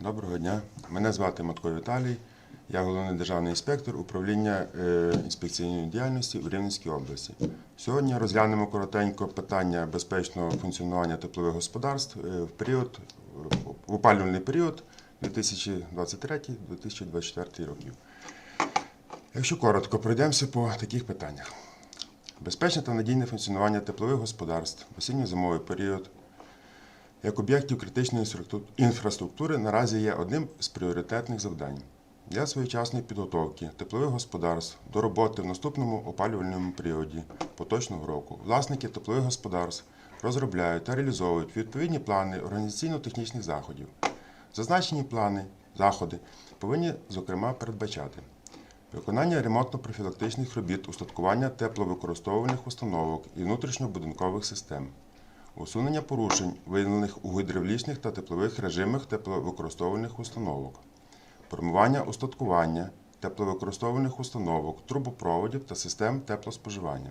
Доброго дня. Мене звати Матко Віталій. Я головний державний інспектор управління е, інспекційної діяльності в Рівненській області. Сьогодні розглянемо коротенько питання безпечного функціонування теплових господарств е, в період в опалювальний період 2023-2024 років. Якщо коротко, пройдемося по таких питаннях. Безпечне та надійне функціонування теплових господарств осінньо-зимовий період як об'єктів критичної інфраструктури наразі є одним з пріоритетних завдань. Для своєчасної підготовки теплових господарств до роботи в наступному опалювальному періоді поточного року власники теплових господарств розробляють та реалізовують відповідні плани організаційно-технічних заходів. Зазначені плани, заходи повинні, зокрема, передбачати виконання ремонтно-профілактичних робіт, устаткування тепловикористовувальних установок і внутрішньобудинкових систем, усунення порушень, виявлених у гідравлічних та теплових режимах тепловикористовувальних установок, формування устаткування тепловикористовувальних установок, трубопроводів та систем теплоспоживання,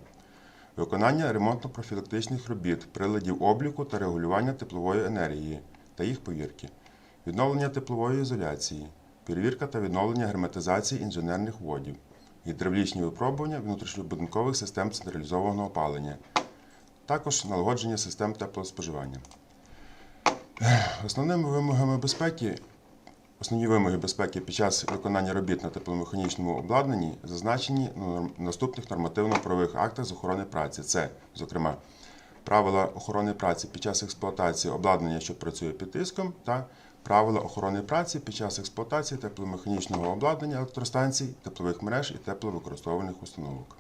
виконання ремонтно-профілактичних робіт, приладів обліку та регулювання теплової енергії та їх повірки, відновлення теплової ізоляції, перевірка та відновлення герметизації інженерних водів, гідравлічні випробування внутрішньобудинкових систем централізованого опалення, також налагодження систем теплоспоживання. Основними вимогами безпеки, основні вимоги безпеки під час виконання робіт на тепломеханічному обладнанні зазначені в наступних нормативно-правових актах з охорони праці. Це, зокрема, правила охорони праці під час експлуатації обладнання, що працює під тиском, та правила охорони праці під час експлуатації тепломеханічного обладнання електростанцій, теплових мереж і тепловикористовувальних установок.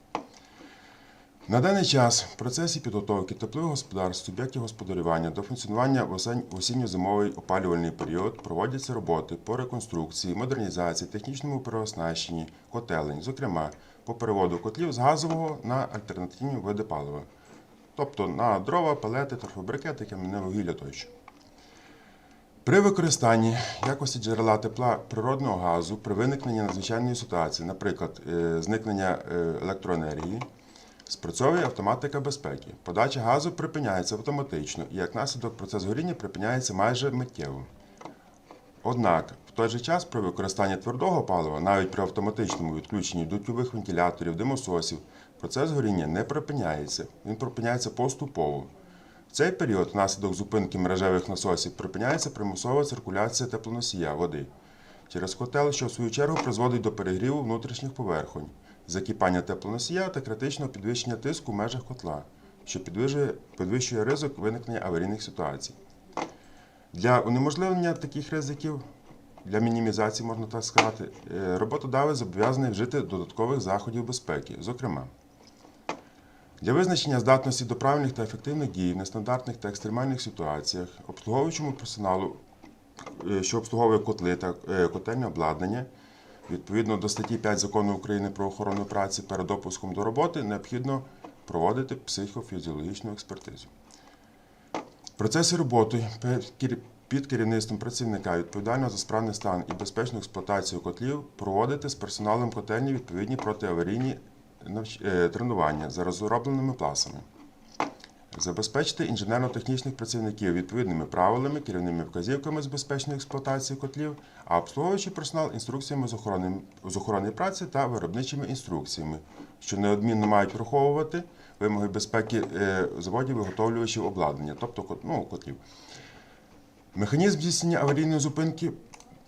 На даний час в процесі підготовки теплових господарств суб'єктів господарювання до функціонування в осінньо-зимовий опалювальний період проводяться роботи по реконструкції, модернізації, технічному переоснащенні котелень, зокрема по переводу котлів з газового на альтернативні види палива, тобто на дрова, палети, торфобрикети, кам'яне вугілля тощо. При використанні якості джерела тепла природного газу при виникненні надзвичайної ситуації, наприклад, е, зникнення е, електроенергії, спрацьовує автоматика безпеки. Подача газу припиняється автоматично і як наслідок процес горіння припиняється майже миттєво. Однак, в той же час при використанні твердого палива, навіть при автоматичному відключенні дутьових вентиляторів, димососів, процес горіння не припиняється, він припиняється поступово. В цей період, внаслідок зупинки мережевих насосів, припиняється примусова циркуляція теплоносія води через котел, що в свою чергу призводить до перегріву внутрішніх поверхонь, закипання теплоносія та критичного підвищення тиску в межах котла, що підвищує, підвищує ризик виникнення аварійних ситуацій. Для унеможливлення таких ризиків, для мінімізації, можна так сказати, е, роботодавець зобов'язаний вжити додаткових заходів безпеки, зокрема. Для визначення здатності до правильних та ефективних дій в нестандартних та екстремальних ситуаціях обслуговуючому персоналу, е, що обслуговує котли та е, котельне обладнання, відповідно до статті 5 Закону України про охорону праці перед допуском до роботи необхідно проводити психофізіологічну експертизу. В процесі роботи під керівництвом працівника відповідального за справний стан і безпечну експлуатацію котлів проводити з персоналом котельні відповідні протиаварійні е, тренування за розробленими пласами. Забезпечити інженерно-технічних працівників відповідними правилами, керівними вказівками з безпечної експлуатації котлів, а обслуговуючий персонал інструкціями з охорони, з охорони праці та виробничими інструкціями, що неодмінно мають враховувати вимоги безпеки е, заводів виготовлювачів обладнання, тобто ну, котлів. Механізм здійснення аварійної зупинки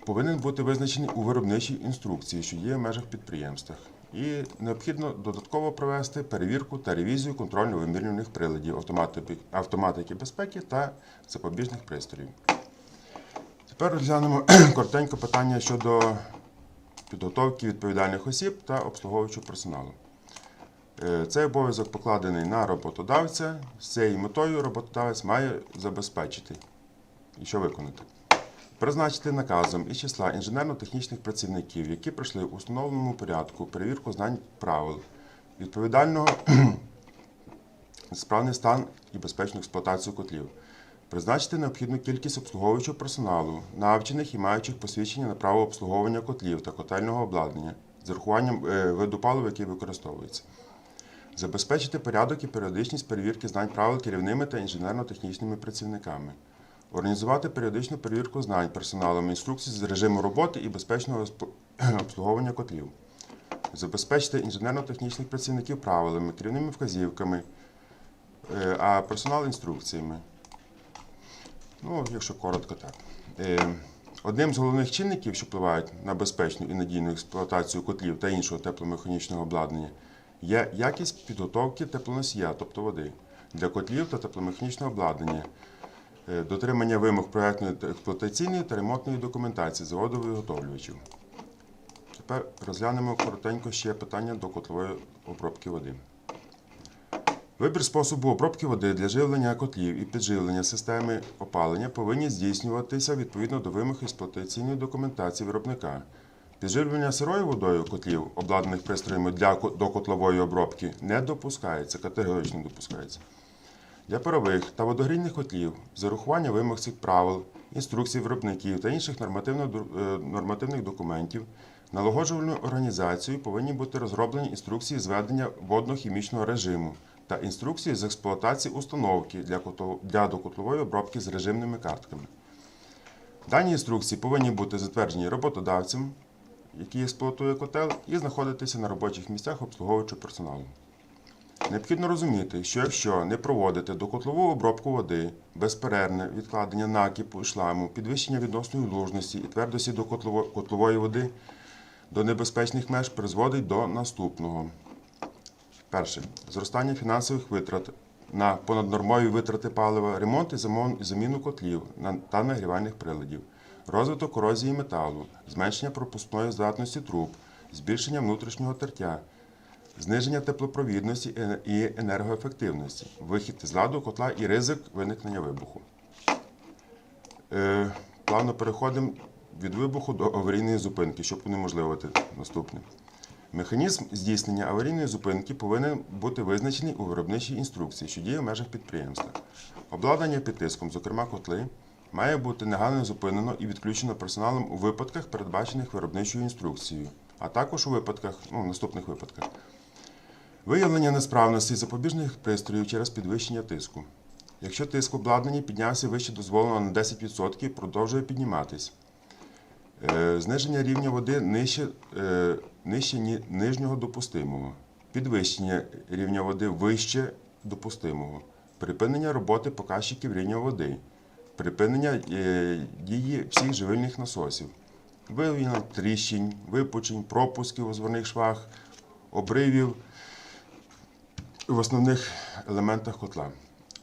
повинен бути визначений у виробничій інструкції, що є в межах підприємствах. І необхідно додатково провести перевірку та ревізію контрольно-вимірювальних приладів автоматики, автоматики безпеки та запобіжних пристроїв. Тепер розглянемо коротенько питання щодо підготовки відповідальних осіб та обслуговуючого персоналу. Е, Цей обов'язок покладений на роботодавця. З цією метою роботодавець має забезпечити і що виконати. Призначити наказом із числа інженерно-технічних працівників, які пройшли у встановленому порядку перевірку знань правил, відповідального справний стан і безпечну експлуатацію котлів. Призначити необхідну кількість обслуговуючого персоналу, навчених і маючих посвідчення на право обслуговування котлів та котельного обладнання з урахуванням е, виду палива, який використовується. Забезпечити порядок і періодичність перевірки знань правил керівними та інженерно-технічними працівниками. Організувати періодичну перевірку знань персоналом інструкцій з режиму роботи і безпечного обслуговування котлів. Забезпечити інженерно-технічних працівників правилами, керівними вказівками, е, а персонал інструкціями. Ну, якщо коротко так. Е, Одним з головних чинників, що впливають на безпечну і надійну експлуатацію котлів та іншого тепломеханічного обладнання, є якість підготовки теплоносія, тобто води, для котлів та тепломеханічного обладнання, дотримання вимог проектної та експлуатаційної та ремонтної документації заводу виготовлювачів. Тепер розглянемо коротенько ще питання до котлової обробки води. Вибір способу обробки води для живлення котлів і підживлення системи опалення повинні здійснюватися відповідно до вимог експлуатаційної документації виробника. Підживлення сирою водою котлів, обладнаних пристроями для ко- докотлової обробки, не допускається, категорично допускається. Для парових та водогрійних котлів з урахування вимог цих правил, інструкцій виробників та інших е, нормативних документів налагоджувальною організацією повинні бути розроблені інструкції зведення водно-хімічного режиму та інструкції з експлуатації установки для, докотлової обробки з режимними картками. Дані інструкції повинні бути затверджені роботодавцем, який експлуатує котел, і знаходитися на робочих місцях обслуговуючого персоналу. Необхідно розуміти, що якщо не проводити докотлову обробку води, безперервне відкладення накипу шламу, підвищення відносної лужності і твердості до котлово- котлової води до небезпечних меж призводить до наступного. Перше. Зростання фінансових витрат на понаднормові витрати палива, ремонт і заміну котлів та нагрівальних приладів, розвиток корозії металу, зменшення пропускної здатності труб, збільшення внутрішнього тертя, зниження теплопровідності і енергоефективності, вихід з ладу котла і ризик виникнення вибуху. Е, плавно переходимо від вибуху до аварійної зупинки, щоб унеможливити наступне. Механізм здійснення аварійної зупинки повинен бути визначений у виробничій інструкції, що діє в межах підприємства. Обладнання під тиском, зокрема котли, має бути негайно зупинено і відключено персоналом у випадках, передбачених виробничою інструкцією, а також у випадках, ну, наступних випадках. Виявлення несправності запобіжних пристроїв через підвищення тиску. Якщо тиск в обладнанні піднявся вище дозволеного на 10%, продовжує підніматись. Е, Зниження рівня води нижче, е, нижче нижнього допустимого. Підвищення рівня води вище допустимого. Припинення роботи показчиків рівня води. Припинення е, дії всіх живильних насосів. Виявлення тріщин, випучень, пропусків у зворних швах, обривів в основних елементах котла.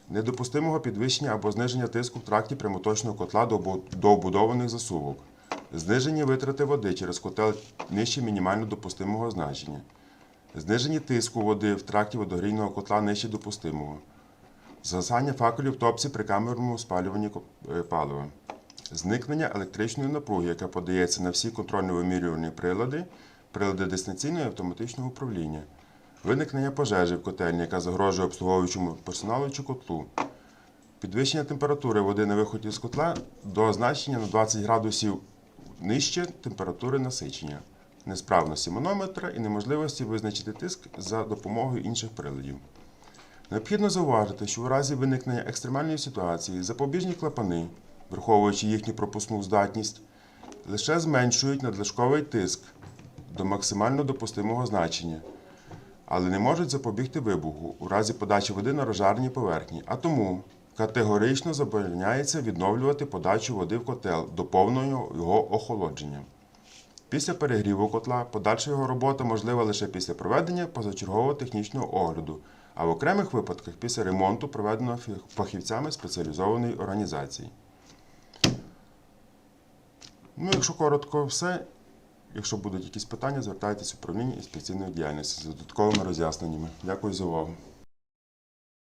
Недопустимого підвищення або зниження тиску в тракті прямоточного котла до обу- обудованих засувок. Зниження витрати води через котел нижче мінімально допустимого значення. Зниження тиску води в тракті водогрійного котла нижче допустимого. Згасання факелів в топці при камерному спалюванні е, палива. Зникнення електричної напруги, яка подається на всі контрольно-вимірювальні прилади, прилади дистанційного і автоматичного управління. Виникнення пожежі в котельні, яка загрожує обслуговуючому персоналу чи котлу. Підвищення температури води на виході з котла до значення на 20 градусів нижче температури насичення, несправності манометра і неможливості визначити тиск за допомогою інших приладів. Необхідно зауважити, що у разі виникнення екстремальної ситуації запобіжні клапани, враховуючи їхню пропускну здатність, лише зменшують надлишковий тиск до максимально допустимого значення, але не можуть запобігти вибуху у разі подачі води на розжареній поверхні, а тому категорично забороняється відновлювати подачу води в котел до повного його охолодження. Після перегріву котла подальша його робота можлива лише після проведення позачергового технічного огляду, а в окремих випадках після ремонту, проведеного фахівцями спеціалізованої організації. Ну, якщо коротко, все. Якщо будуть якісь питання, звертайтеся в управління інспекційної діяльності з додатковими роз'ясненнями. Дякую за увагу.